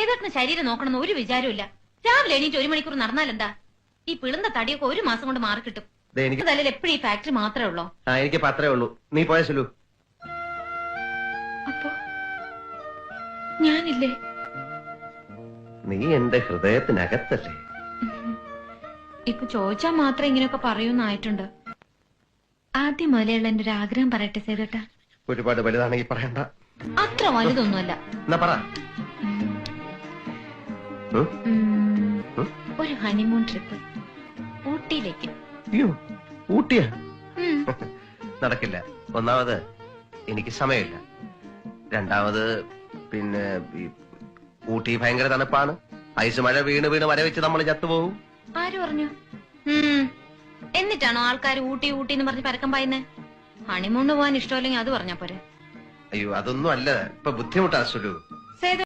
സേതോട്ടിന് ശരീരം നോക്കണമെന്ന് ഒരു വിചാരമില്ല രാവിലെ എണീറ്റ് ഒരു മണിക്കൂർ നടന്നാലെന്താ? ഈ പിളുന്ന തടിയൊക്കെ ഒരു മാസം കൊണ്ട് മാറി കിട്ടും ദേ എനിക്ക് തലയിൽ എപ്പോഴും ഈ ഫാക്ടറി മാത്രമേ ഉള്ളോ? ആ എനിക്ക് അത്രേ ഉള്ളൂ. നീ പോയ സുലു. അപ്പോ ഞാനില്ലേ? നീ എന്റെ ഹൃദയത്തിനകത്തല്ലേ? ഇപ്പൊ ചോദിച്ചാ മാത്രം ഇങ്ങനെയൊക്കെ പറയൂന്നായിട്ടുണ്ട്. ആദ്യം മുതലുള്ള എന്റെ ഒരു ആഗ്രഹം പറയട്ടെ സേതോട്ടാ. ഒരുപാട് വലുതാണെങ്കിൽ പറയണ്ട. അത്ര വലുതൊന്നുമല്ല. എന്നാ പറ? ഒരു ഹണിമൂൺ ട്രിപ്പ് ഊട്ടിയിലേക്ക്. ഊട്ടിയാ? നടക്കില്ല. ഒന്നാമത് എനിക്ക് സമയമില്ല. രണ്ടാമത് പിന്നെ ഊട്ടി ഭയങ്കര തണുപ്പാണ്. ഐസ് മഴ വീണ് വീണ് വര വെച്ച് നമ്മൾ ചത്തുപോകും. ആര് പറഞ്ഞു? എന്നിട്ടാണോ ആൾക്കാർ ഊട്ടി ഊട്ടി എന്ന് പറഞ്ഞ് പരക്കം പായുന്നേ? ഹണിമൂണിന് പോകാൻ ഇഷ്ടമല്ലെങ്കിൽ അത് പറഞ്ഞാ പോരെ. അയ്യോ അതൊന്നും അല്ല. ഇപ്പൊ ബുദ്ധിമുട്ടാ സുലു. സേതു